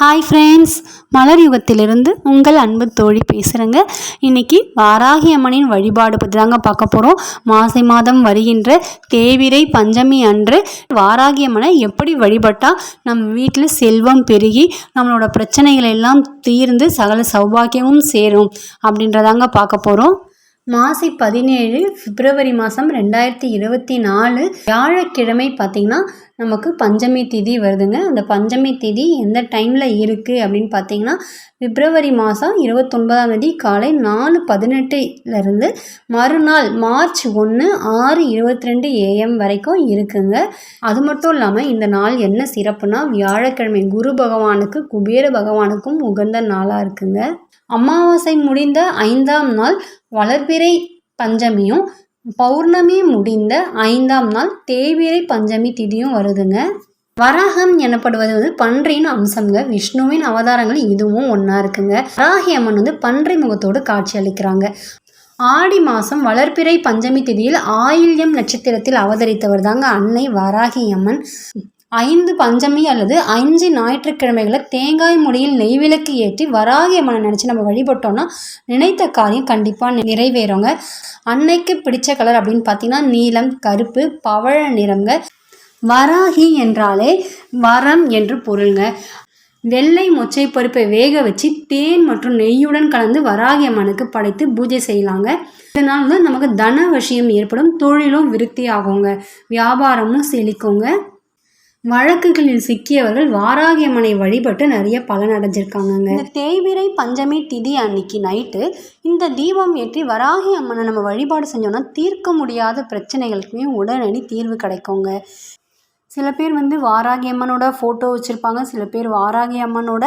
Hi friends மலர் யுகத்திலிருந்து உங்கள் அன்பு தோழி பேசுகிறேங்க இன்றைக்கி வாராகி அம்மனின் வழிபாடு பற்றி தாங்க பார்க்க போகிறோம் மாசி மாதம் வருகின்ற தேவிரை பஞ்சமி அன்று வாராகி அம்மனை எப்படி வழிபட்டால் நம்ம வீட்டில் செல்வம் பெருகி நம்மளோட பிரச்சனைகள் எல்லாம் தீர்ந்து சகல சௌபாக்கியமும் சேரும் அப்படின்றதாங்க பார்க்க போகிறோம் மாசி பதினேழு பிப்ரவரி மாதம் ரெண்டாயிரத்தி இருபத்தி நாலு வியாழக்கிழமை பார்த்திங்கன்னா நமக்கு பஞ்சமி திதி வருதுங்க. அந்த பஞ்சமி திதி எந்த டைமில் இருக்குது அப்படின்னு பார்த்தீங்கன்னா பிப்ரவரி மாதம் இருபத்தொன்பதாம் தேதி காலை நாலு பதினெட்டுலேருந்து மறுநாள் மார்ச் ஒன்று ஆறு இருபத்தி ரெண்டு ஏஎம் வரைக்கும் இருக்குங்க. அது மட்டும் இல்லாமல் இந்த நாள் என்ன சிறப்புனா வியாழக்கிழமை குரு பகவானுக்கு குபேர பகவானுக்கும் உகந்த நாளாக இருக்குங்க. அமாவாசை முடிந்த ஐந்தாம் நாள் வளர்பிறை பஞ்சமியும் பௌர்ணமி முடிந்த ஐந்தாம் நாள் தேய்பிறை பஞ்சமி திதியும் வருதுங்க. வராகம் எனப்படுவது வந்து பன்றியின் அம்சங்க விஷ்ணுவின் அவதாரங்கள் இதுவும் ஒன்றா இருக்குங்க. வராகி அம்மன் வந்து பன்றி முகத்தோடு காட்சி அளிக்கிறாங்க. ஆடி மாதம் வளர்பிறை பஞ்சமி திதியில் ஆயில்யம் நட்சத்திரத்தில் அவதரித்தவர் தாங்க அன்னை வராகி அம்மன். ஐந்து பஞ்சமி அல்லது அஞ்சு ஞாயிற்றுக்கிழமைகளை தேங்காய் முடியில் நெய்விளக்கு ஏற்றி வராகி அம்மனை நினச்சி நம்ம வழிபட்டோம்னா நினைத்த காரியம் கண்டிப்பாக நிறைவேறுங்க. அன்னைக்கு பிடிச்ச கலர் அப்படின்னு பார்த்தீங்கன்னா நீலம் கருப்பு பவழ நிறங்க. வராகி என்றாலே வரம் என்று பொருளுங்க. வெள்ளை மொச்சை பருப்பை வேக வச்சு தேன் மற்றும் நெய்யுடன் கலந்து வராகி அம்மனுக்கு படைத்து பூஜை செய்யலாங்க. இதனால் தான் நமக்கு தன வசியம் ஏற்படும் தொழிலும் விருத்தி ஆகுங்க. வியாபாரமும் செழிக்குங்க. வழக்குகளில் சிக்கியவர்கள் வாராகியம்மனை வழிபட்டு நிறைய பலன் அடைஞ்சிருக்காங்கங்க. இந்த தேய்பிரை பஞ்சமி திதி அன்னைக்கு நைட்டு இந்த தீபம் ஏற்றி வராகி அம்மனை நம்ம வழிபாடு செஞ்சோம்னா தீர்க்க முடியாத பிரச்சனைகளுக்குமே உடனடி தீர்வு கிடைக்குங்க. சில பேர் வந்து வாராகி அம்மனோட ஃபோட்டோ வச்சுருப்பாங்க சில பேர் வாராகி அம்மனோட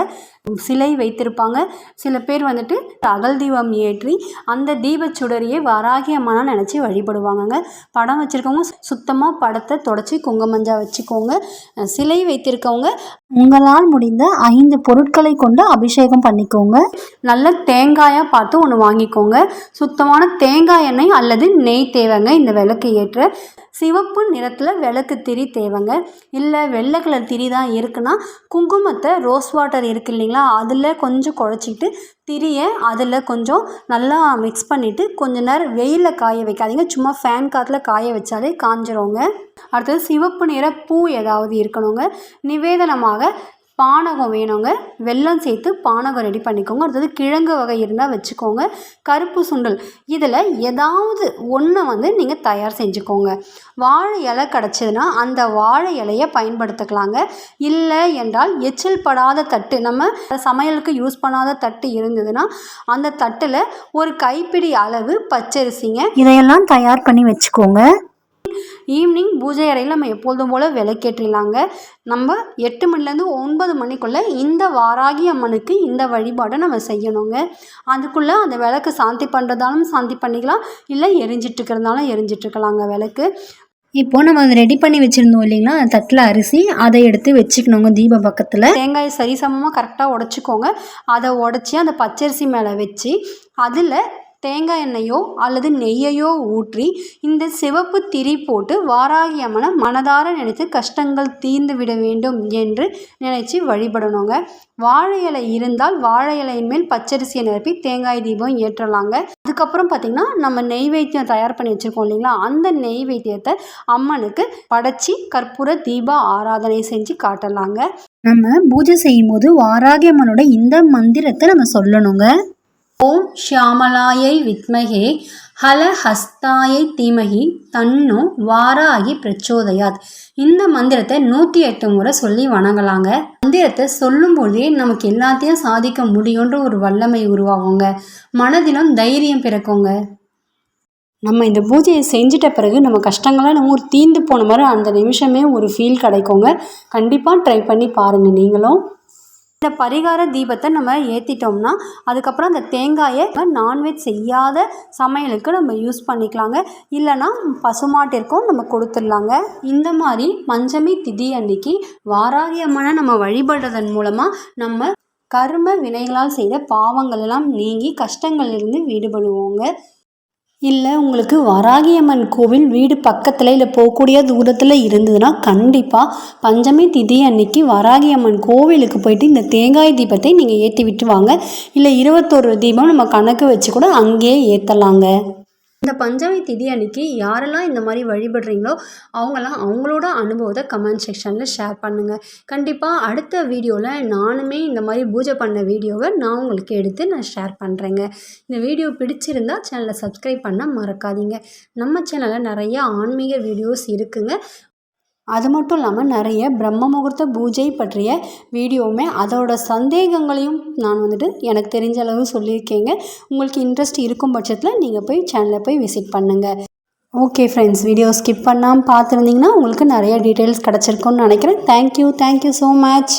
சிலை வைத்திருப்பாங்க சில பேர் வந்துட்டு அகல் தீபம் ஏற்றி அந்த தீபச்சுடரியை வாராகி அம்மனாக நினச்சி வழிபடுவாங்கங்க. படம் வச்சுருக்கவங்க சுத்தமாக படத்தை தொடச்சி குங்கமஞ்சா வச்சுக்கோங்க. சிலை வைத்திருக்கவங்க உங்களால் முடிந்த ஐந்து பொருட்களை கொண்டு அபிஷேகம் பண்ணிக்கோங்க. நல்ல தேங்காயாக பார்த்து ஒன்று வாங்கிக்கோங்க. சுத்தமான தேங்காய் எண்ணெய் அல்லது நெய் தேவைங்க இந்த விளக்கு ஏற்ற. சிவப்பு நிறத்தில் விளக்கு திரி தேவைங்க. இல்லை வெள்ளை கலர் திரி தான் இருக்குன்னா குங்குமத்தை ரோஸ் வாட்டர் இருக்கு இல்லைங்களா அதில் கொஞ்சம் குழச்சிக்கிட்டு திரியை அதில் கொஞ்சம் நல்லா மிக்ஸ் பண்ணிவிட்டு கொஞ்ச நேரம் வெயிலில் காய வைக்காதீங்க. சும்மா ஃபேன் காற்றுல காய வச்சாலே காஞ்சிருவோங்க அடுத்தது சிவப்பு நிற பூ ஏதாவது இருக்கணுங்க. நிவேதனமாக பானகம் வேணுங்க. வெல்லம் சேர்த்து பானகம் ரெடி பண்ணிக்கோங்க. அடுத்தது கிழங்கு வகை இருந்தால் வச்சுக்கோங்க. கருப்பு சுண்டல். இதில் ஏதாவது ஒன்றை வந்து நீங்கள் தயார் செஞ்சுக்கோங்க. வாழை இலை கிடச்சதுன்னா அந்த வாழை இலையை பயன்படுத்திக்கலாங்க. இல்லை என்றால் எச்சில் படாத தட்டு. நம்ம சமையலுக்கு யூஸ் பண்ணாத தட்டு இருந்ததுன்னா அந்த தட்டில் ஒரு கைப்பிடி அளவு பச்சரிசிங்க. இதையெல்லாம் தயார் பண்ணி வச்சுக்கோங்க. ஈவினிங் பூஜை அறையில் நம்ம எப்பொழுதும் போல் விளக்கேற்றிடலாங்க. நம்ம எட்டு மணிலேருந்து ஒன்பது மணிக்குள்ளே இந்த வாராகி அம்மனுக்கு இந்த வழிபாடை நம்ம செய்யணுங்க. அதுக்குள்ளே அந்த விளக்கு சாந்தி பண்ணுறதாலும் சாந்தி பண்ணிக்கலாம் இல்லை எரிஞ்சிட்ருக்கிறதாலும் எரிஞ்சிட்ருக்கலாங்க விளக்கு. இப்போது நம்ம அதை ரெடி பண்ணி வச்சுருந்தோம் இல்லைங்களா? அந்த தட்டில் அரிசி அதை எடுத்து வச்சுக்கணுங்க தீப பக்கத்தில். தேங்காயை சரிசமமாக கரெக்டாக உடச்சிக்கோங்க. அதை உடச்சி அந்த பச்சரிசி மேலே வச்சு அதில் தேங்காய் எண்ணெயோ அல்லது நெய்யையோ ஊற்றி இந்த சிவப்பு திரி போட்டு வாராகி அம்மனை மனதார நினைத்து கஷ்டங்கள் தீர்ந்து விட வேண்டும் என்று நினைச்சு வழிபடணுங்க. வாழை இலை இருந்தால் வாழை இலையின் மேல் பச்சரிசியை நிரப்பி தேங்காய் தீபம் ஏற்றலாங்க. அதுக்கப்புறம் பார்த்திங்கன்னா நம்ம நெய்வேத்தியம் தயார் பண்ணி வச்சுருக்கோம் இல்லைங்களா? அந்த நெய்வேத்தியத்தை அம்மனுக்கு படைச்சி கற்பூர தீப ஆராதனை செஞ்சு காட்டலாங்க. நம்ம பூஜை செய்யும் போது வாராகி அம்மனோட இந்த மந்திரத்தை நம்ம சொல்லணுங்க. ஓம் ஷியாமலாயை வித்மகே ஹலஹஸ்தாயை தீமகி தன்னு வாராகி பிரச்சோதயாத். இந்த மந்திரத்தை நூற்றி எட்டு முறை சொல்லி வணங்கலாங்க. மந்திரத்தை சொல்லும் பொழுதே நமக்கு எல்லாத்தையும் சாதிக்க முடியுன்ற ஒரு வல்லமை உருவாகுங்க. மனதிலும் தைரியம் பிறக்குங்க. நம்ம இந்த பூஜையை செஞ்சிட்ட பிறகு நம்ம கஷ்டங்களாக நம்ம ஒரு தீந்து போன மாதிரி அந்த நிமிஷமே ஒரு ஃபீல் கிடைக்குங்க. கண்டிப்பாக ட்ரை பண்ணி பாருங்கள் நீங்களும். இந்த பரிகார தீபத்தை நம்ம ஏற்றிட்டோம்னா அதுக்கப்புறம் அந்த தேங்காயை நான்வெஜ் செய்யாத சமையலுக்கு நம்ம யூஸ் பண்ணிக்கலாங்க. இல்லைனா பசுமாட்டிற்கும் நம்ம கொடுத்துடலாங்க. இந்த மாதிரி பஞ்சமி திதி அன்னைக்கு வாராகியமான நம்ம வழிபடுறதன் மூலமாக நம்ம கர்ம வினைகளால் செய்த பாவங்கள் எல்லாம் நீங்கி கஷ்டங்களிலிருந்து விடுபடுவோங்க. இல்லை உங்களுக்கு வராகியம்மன் கோவில் வீடு பக்கத்தில் இல்லை போகக்கூடிய தூரத்தில் இருந்ததுன்னா கண்டிப்பாக பஞ்சமி திதி அன்னைக்கு வராகியம்மன் கோவிலுக்கு போயிட்டு இந்த தேங்காய் தீபத்தை நீங்கள் ஏற்றி விட்டு வாங்க இல்லை இருபத்தொரு தீபம் நம்ம கணக்கு வச்சு கூட அங்கேயே ஏற்றலாங்க இந்த பஞ்சமி திதி அன்னைக்கு யாரெல்லாம் இந்த மாதிரி வழிபடுறீங்களோ அவங்கெல்லாம் அவங்களோட அனுபவத்தை கமெண்ட் செக்ஷனில் ஷேர் பண்ணுங்கள் கண்டிப்பாக அடுத்த வீடியோவில் நானுமே இந்த மாதிரி பூஜை பண்ண வீடியோவை நான் உங்களுக்கு எடுத்து நான் ஷேர் பண்ணுறேங்க இந்த வீடியோ பிடிச்சிருந்தா சேனலை சப்ஸ்கிரைப் பண்ண மறக்காதீங்க. நம்ம சேனலில் நிறைய ஆன்மீக வீடியோஸ் இருக்குங்க. அது மட்டும் இல்லாமல் நிறைய பிரம்ம முகூர்த்த பூஜை பற்றிய வீடியோவுமே அதோட சந்தேகங்களையும் நான் வந்துட்டு எனக்கு தெரிஞ்ச அளவு சொல்லியிருக்கேங்க. உங்களுக்கு இன்ட்ரெஸ்ட் இருக்கும் பட்சத்தில் நீங்கள் போய் சேனலை போய் விசிட் பண்ணுங்கள் ஓகே ஃப்ரெண்ட்ஸ் வீடியோ ஸ்கிப் பண்ணாமல் பார்த்துருந்தீங்கன்னா உங்களுக்கு நிறைய டீட்டெயில்ஸ் கிடச்சிருக்குன்னு நினைக்கிறேன். Thank you thank you so much